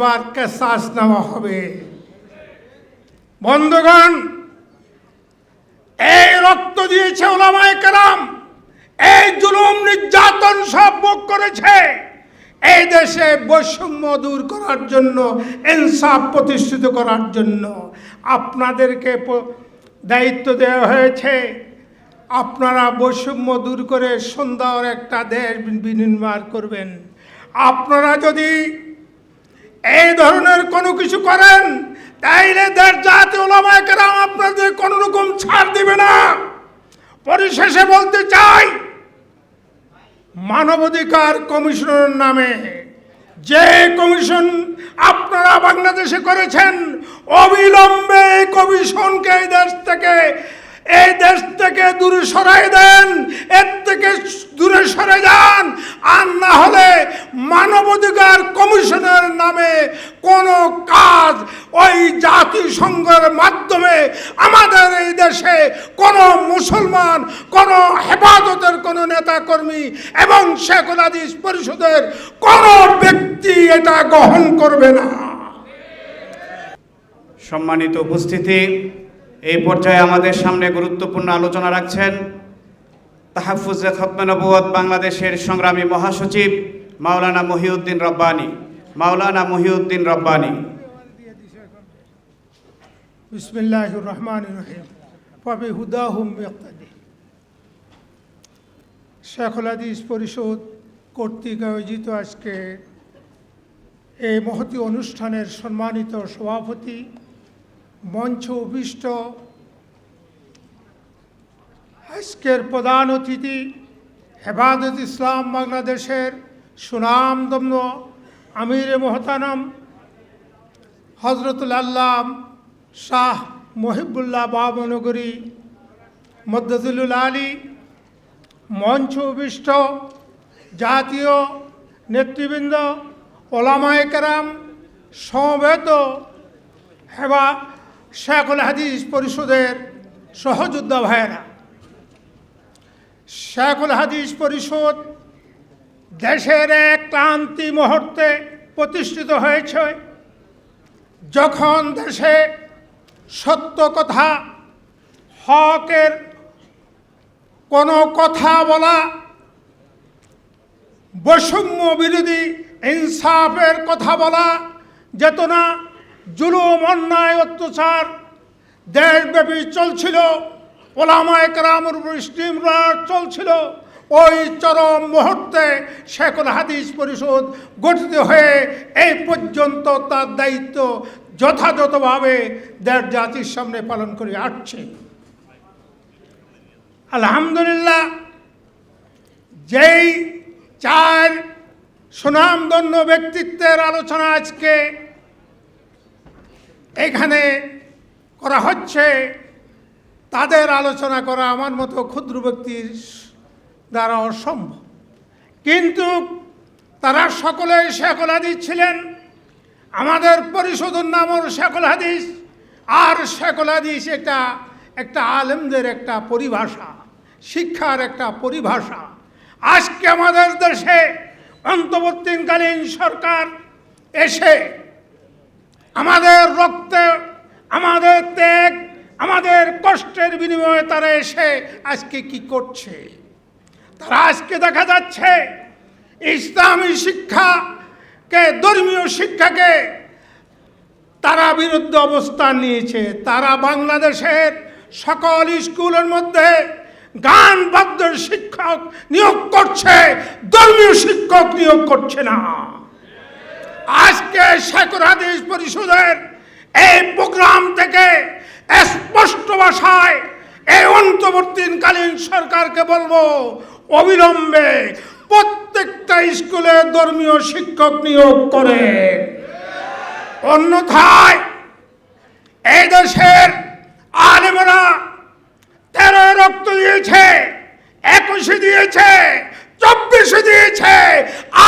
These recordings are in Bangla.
এবার কেসাস নেওয়া হবে। বন্ধুগণ, এই রক্ত দিয়েছে ওলামায় কেরাম, এই জুলুম নির্যাতন সব ভোগ করেছে। এই দেশে বৈষম্য দূর করার জন্য, ইনসাফ প্রতিষ্ঠিত করার জন্য আপনাদেরকে দায়িত্ব দেওয়া হয়েছে। আপনারা বৈষম্য দূর করে সুন্দর একটা দেশ বিনির্মাণ করবেন। আপনারা যদি এই ধরনের কোনো কিছু করেন, তাইলে দেশ জাতি ওলামায় কেরাম আপনাদের কোনো রকম ছাড় দিবে না। পরিশেষে বলতে চাই, মানবাধিকার কমিশনের নামে যে কমিশন আপনারা বাংলাদেশে করেছেন, অবিলম্বে এই কমিশনকে এই দেশ থেকে, এই দেশ থেকে দূরে সরাই দেন, এর থেকে দূরে সরে যান, আর না হলে মানবাধিকার কমিশনের নামে কোনো কাজ ওই জাতিসংঘের মাধ্যমে আমাদের এই দেশে কোনো মুসলমান, কোনো হেফাজতের কোনো নেতাকর্মী এবং শেখ হাদিস পরিষদের কোনো ব্যক্তি এটা গ্রহণ করবে না। সম্মানিত উপস্থিতি, এই পর্যায়ে আমাদের সামনে গুরুত্বপূর্ণ আলোচনা রাখছেন তাহাফুজে খতমে বাংলাদেশের সংগ্রামী মহাসচিব মাওলানা মহিউদ্দিন রব্বানী। মাওলানা মহিউদ্দিন রব্বানী। বিসমিল্লাহ রহমান রহিম পাবে হুদাহুম হাদিস পরিষদ কর্তৃক আয়োজিত আজকে এই মহতি অনুষ্ঠানের সম্মানিত সভাপতি, মঞ্চ অভিষ্ট আজকের প্রধান অতিথি, হেফাজত ইসলাম বাংলাদেশের সুনামদম্য আমির মোহতানম হজরতুল আল্লাহ শাহ মহিবুল্লাহ বাবনগরী মদ্দুল আলী, মঞ্চ অভিষ্ট জাতীয় নেতৃবৃন্দ, ওলামায় কেরাম সমবেত হেবা শেখুল হাদিস পরিষদের সহযোদ্ধা ভাইয়েরা। শেখুল হাদিস পরিষদ দেশের এক ক্লান্তি মুহূর্তে প্রতিষ্ঠিত হয়েছে। যখন দেশে সত্য কথা, হকের কোনো কথা বলা, বৈষম্য বিরোধী ইনসাফের কথা বলা যেত না জুলুম, অন্যায়, অত্যাচার দেশব্যাপী চলছিল, ওলামায় কেরামের স্টিমরা চলছিল ওই চরম মুহূর্তে শেখুল হাদিস পরিষদ গঠিত হয়ে এই পর্যন্ত তার দায়িত্ব যথাযথভাবে দেড় জাতির সামনে পালন করে আসছে। আলহামদুলিল্লাহ, যেই চার সুনামধন্য ব্যক্তিত্বের আলোচনা আজকে এখানে করা হচ্ছে, তাদের আলোচনা করা আমার মতো ক্ষুদ্র ব্যক্তির দ্বারা অসম্ভব কিন্তু তারা সকলেই শেখল হাদিস ছিলেন। আমাদের পরিশোধন নামর শেখল হাদিস। আর শেখল হাদিস এটা একটা আলেমদের একটা পরিভাষা, শিক্ষার একটা পরিভাষা। আজকে আমাদের দেশে অন্তর্বর্তীকালীন সরকার এসে আমাদের রক্তে, আমাদের ত্যাগ, আমাদের কষ্টের বিনিময়ে তারা এসে আজকে কি করছে? তারা আজকে দেখা যাচ্ছে, ইসলামী শিক্ষাকে ধর্মীয় শিক্ষাকে তারা বিরুদ্ধে অবস্থান নিয়েছে। তারা বাংলাদেশের সকল স্কুলের মধ্যে গান বাদ্য শিক্ষক নিয়োগ করছে, ধর্মীয় শিক্ষক নিয়োগ করছে না। আজকে শেখর হাদিস পরিষদের এই প্রোগ্রাম থেকে স্পষ্ট ভাষায় এই অন্তর্বর্তীকালীন সরকারকে বলব অবিলম্বে প্রত্যেকটা স্কুলে ধর্মীয় শিক্ষক নিয়োগ করে। অন্যথায় এই দেশের আলেমরা তেরো রক্ত দিয়েছে, একুশে দিয়েছে, চব্বিশে দিয়েছে,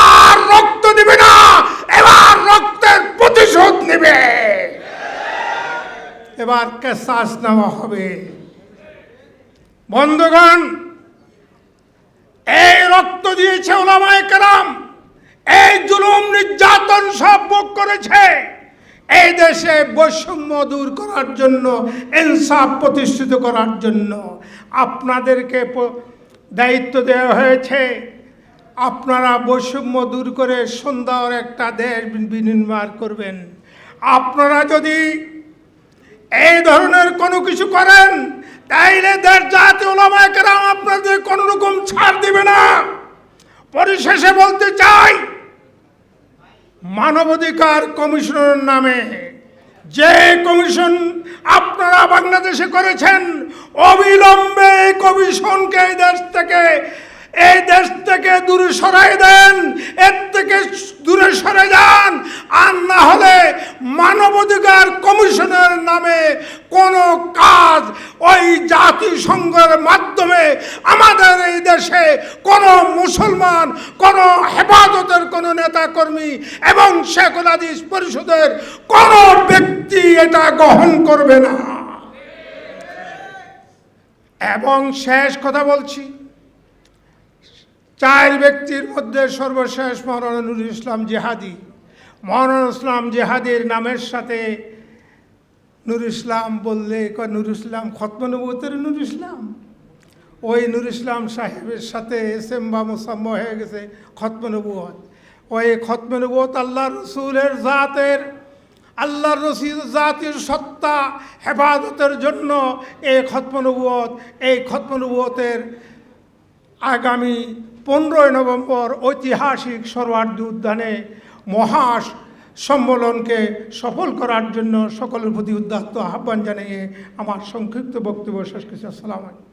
আর রক্ত দিবে না, এবার রক্তের প্রতিশোধ নেবে। এবার কেসাস নেওয়া হবে। বন্ধুগণ এই রক্ত দিয়েছে ওলামায় কেরাম। এই জুলুম নির্যাতন সব ভোগ করেছে। এই দেশে বৈষম্য দূর করার জন্য, ইনসাফ প্রতিষ্ঠিত করার জন্য আপনাদেরকে দায়িত্ব দেওয়া হয়েছে। আপনারা বৈষম্য দূর করে সুন্দর একটা দেশ বিনির্মাণ করবেন। আপনারা যদি এই ধরনের কোনো কিছু করেন, তাইলে দেশ জাতীয় ওলামায়কেরাম আপনাদের কোনো রকম ছাড় দিবে না পরিশেষে বলতে চাই মানবাধিকার কমিশনের নামে যে কমিশন আপনারা বাংলাদেশে করেছেন, অবিলম্বে এই কমিশনকে এই দেশ থেকে, এই দেশ থেকে দূরে সরাই দেন, এর থেকে দূরে সরে যান। আর না হলে মানবাধিকার কমিশনের নামে কোনো কাজ জাতিসংঘের মাধ্যমে আমাদের এই দেশে কোনো মুসলমান, কোনো হেফাজতের কোনো নেতাকর্মী এবং শেখ হাদিস পরিষদের কোনো ব্যক্তি এটা গ্রহণ করবে না। এবং শেষ কথা বলছি, চার ব্যক্তির মধ্যে সর্বশেষ নুরুল ইসলাম জেহাদি। মৌলানা ইসলাম জেহাদির নামের সাথে নুর ইসলাম বললে, কয়, নুর ইসলাম খতমনবুতের নুর ইসলাম? ওই নুর ইসলাম সাহেবের সাথে এস এম বা মুসাম্ম হয়ে গেছে খতমনবুয়ত ওই খতমনবুয়ত আল্লাহ রসুলের জাতের আল্লাহর রসিদ জাতির সত্তা, হেফাজতের জন্য এই খতমনবুয়ত এই খতমনবুয়তের আগামী পনেরোই নভেম্বর ঐতিহাসিক সর্বার্দি উদ্যানে মহা সম্মেলনকে সফল করার জন্য সকলের প্রতি উদ্যাত্ত আহ্বান জানিয়ে আমার সংক্ষিপ্ত বক্তব্য শেষ করছি। আসসালাম আলাইকুম।